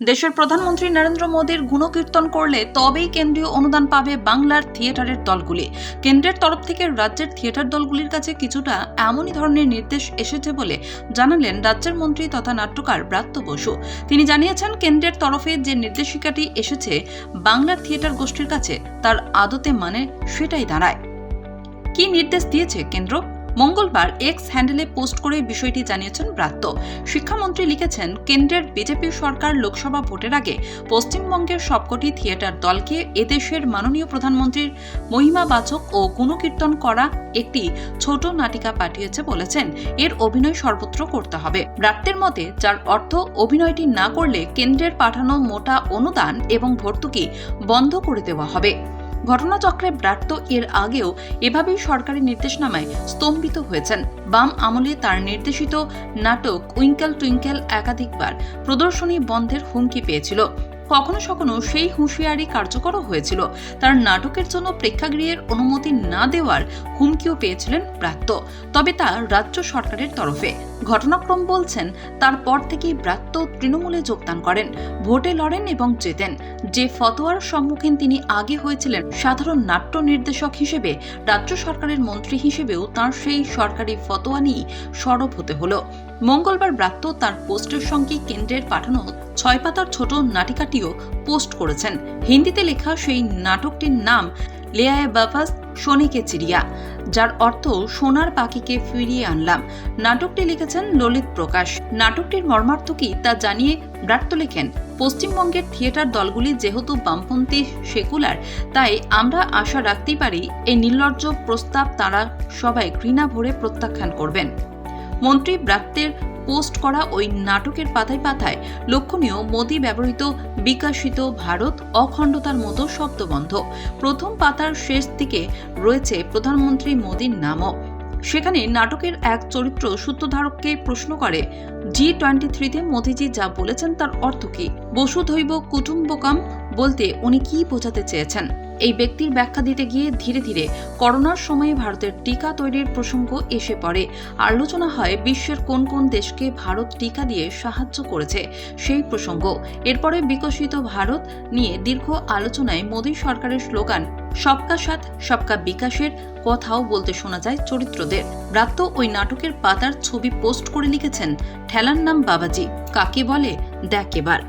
দেশের প্রধানমন্ত্রী নরেন্দ্র মোদীর গুণকীর্তন করলে তবেই কেন্দ্রীয় অনুদান পাবে বাংলার থিয়েটারের দলগুলি। কেন্দ্রের তরফ থেকে রাজ্যের থিয়েটার দলগুলির কাছে কিছুটা এমনই ধরনের নির্দেশ এসেছে বলে জানালেন রাজ্যের মন্ত্রী তথা নাট্যকার ব্রাত্য বসু। তিনি জানিয়েছেন, কেন্দ্রের তরফে যে নির্দেশিকাটি এসেছে বাংলার থিয়েটার গোষ্ঠীর কাছে, তার আদতে মানে সেটাই দাঁড়ায়। কি নির্দেশ দিয়েছে কেন্দ্র? মঙ্গলবার এক্স হ্যান্ডেলে পোস্ট করে বিষয়টি জানিয়েছেন ব্রাত্য। শিক্ষামন্ত্রী লিখেছেন, কেন্দ্রের বিজেপি সরকার লোকসভা ভোটের আগে পশ্চিমবঙ্গের সবকটি থিয়েটার দলকে এদেশের মাননীয় প্রধানমন্ত্রীর মহিমাবাচক ও গুণকীর্তন করা একটি ছোট নাটিকা পাঠিয়েছে বলেছেন। এর অভিনয় সর্বত্র করতে হবে। ব্রাত্যের মতে, যার অর্থ অভিনয়টি না করলে কেন্দ্রের পাঠানো মোটা অনুদান এবং ভর্তুকি বন্ধ করে দেওয়া হবে। ঘটনাচক্রে ব্রাত্য এর আগেও এভাবেই সরকারি নির্দেশনামায় স্তম্ভিত হয়েছেন। বাম আমলে তার নির্দেশিত নাটক উইঙ্কেল টুইঙ্কেল একাধিকবার প্রদর্শনী বন্ধের হুমকি পেয়েছিল। কখনো কখনো সেই হুঁশিয়ারি কার্যকরও হয়েছিল। তার নাটকের জন্য প্রেক্ষাগৃহের অনুমতি না দেওয়ার হুমকিও পেয়েছিলেন ব্রাত্য তবে তা রাজ্য সরকারের তরফে। ঘটনাক্রম বলছেন তারপর থেকেই ব্রাত্য তৃণমূলে যোগদান করেন। ভোটে লড়েন এবং জেতেন। যে ফতোয়ার সম্মুখীন তিনি আগে হয়েছিলেন, সাধারণ নাট্য নির্দেশক হিসেবে, রাজ্য সরকারের মন্ত্রী হিসেবেও তার সেই সরকারি ফতোয়া নিয়েই সরব হতে হলো। মঙ্গলবার ব্রাত্য তার পোস্টের সঙ্গে কেন্দ্রের পাঠানো ছয় পাতার ছোট নাটিকাটিও পোস্ট করেছেন। হিন্দিতে লেখা সেই নাটকটির নাম, লেয়ায় বাফাস শনিকে চিড়িয়া, যার অর্থ সোনার পাখিকে ফিরিয়ে আনলাম। নাটকটি লিখেছেন ললিত প্রকাশ। নাটকটির মর্মার্থ কি তা জানিয়ে ব্রাত্য লেখেন, পশ্চিমবঙ্গের থিয়েটার দলগুলি যেহেতু বামপন্থী সেকুলার, তাই আমরা আশা রাখতেই পারি এই নির্লজ্জ প্রস্তাব তারা সবাই ঘৃণা ভরে প্রত্যাখ্যান করবেন। মন্ত্রী ব্রাত্যের পোস্ট করা ওই নাটকের পাতায় পাতায় লক্ষণীয় মোদি ব্যবহৃত বিকাশিত ভারত অখণ্ডতার মতো শব্দবন্ধ। প্রথম পাতার শেষ দিকে রয়েছে প্রধানমন্ত্রী মোদীর নামও। সেখানে নাটকের এক চরিত্র সূত্রধারককে প্রশ্ন করে জি টোয়েন্টি থ্রিতে মোদিজি যা বলেছেন তার অর্থ কি? বসুধৈব কুটুম্বকম বলতে উনি কি বোঝাতে চেয়েছেন? এই ব্যক্তির ব্যাখ্যা দিতে গিয়ে ধীরে ধীরে করোনার সময়ে ভারতের টিকা তৈরির প্রসঙ্গ এসে পড়ে। আলোচনা হয় বিশ্বের কোন কোন দেশকে ভারত টিকা দিয়ে সাহায্য করেছে সেই প্রসঙ্গ। এরপরে বিকশিত ভারত নিয়ে দীর্ঘ আলোচনায় মোদী সরকারের স্লোগান, সবকা সাথ, সবকা বিকাশের কথাও বলতে শোনা যায় চরিত্রদের। ব্রাত্য ওই নাটকের পাতার ছবি পোস্ট করে লিখেছেন, ঠেলার নাম বাবাজি, কাকে বলে দেখ এবার